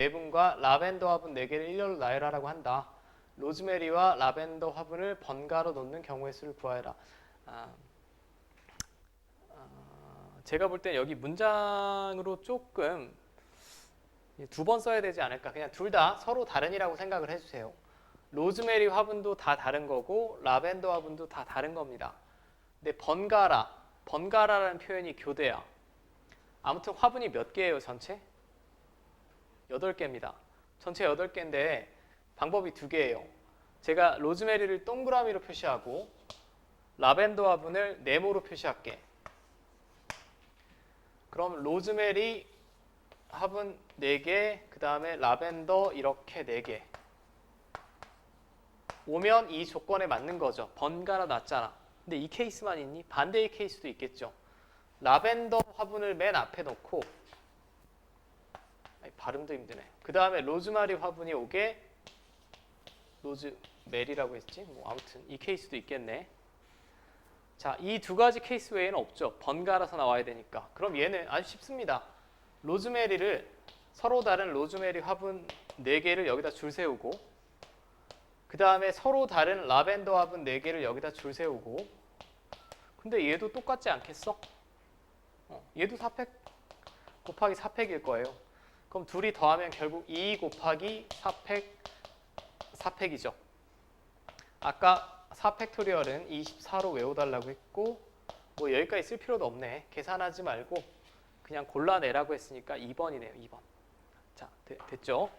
4분과 라벤더 화분 4개를 일렬로 나열하라고 한다. 로즈메리와 라벤더 화분을 번갈아 놓는 경우의 수를 구하여라. 아, 아, 제가 볼 땐 여기 문장으로 조금 두 번 써야 되지 않을까. 그냥 둘 다 서로 다른이라고 생각을 해주세요. 로즈메리 화분도 다 다른 거고 라벤더 화분도 다 다른 겁니다. 근데 번갈아, 번갈아라는 표현이 교대야. 아무튼 화분이 몇 개예요, 전체? 8개입니다. 전체 8개인데 방법이 두 개예요. 제가 로즈메리를 동그라미로 표시하고 라벤더 화분을 네모로 표시할게. 그럼 로즈메리 화분 4개, 그 다음에 라벤더 이렇게 4개. 오면 이 조건에 맞는 거죠. 번갈아 놨잖아. 근데 이 케이스만 있니? 반대의 케이스도 있겠죠. 라벤더 화분을 맨 앞에 놓고 발음도 힘드네. 그 다음에 로즈마리 화분이 오게 로즈메리라고 했지? 뭐 아무튼 이 케이스도 있겠네. 자, 이 두 가지 케이스 외에는 없죠. 번갈아서 나와야 되니까. 그럼 얘는 아주 쉽습니다. 로즈메리를 서로 다른 로즈메리 화분 4개를 여기다 줄 세우고 그 다음에 서로 다른 라벤더 화분 4개를 여기다 줄 세우고 근데 얘도 똑같지 않겠어? 어, 얘도 4팩 곱하기 4팩일 거예요. 그럼 둘이 더하면 결국 2 곱하기 4팩 4팩이죠. 아까 4팩토리얼은 24로 외워달라고 했고 뭐 여기까지 쓸 필요도 없네. 계산하지 말고 그냥 골라내라고 했으니까 2번이네요. 2번. 자, 되- 됐죠?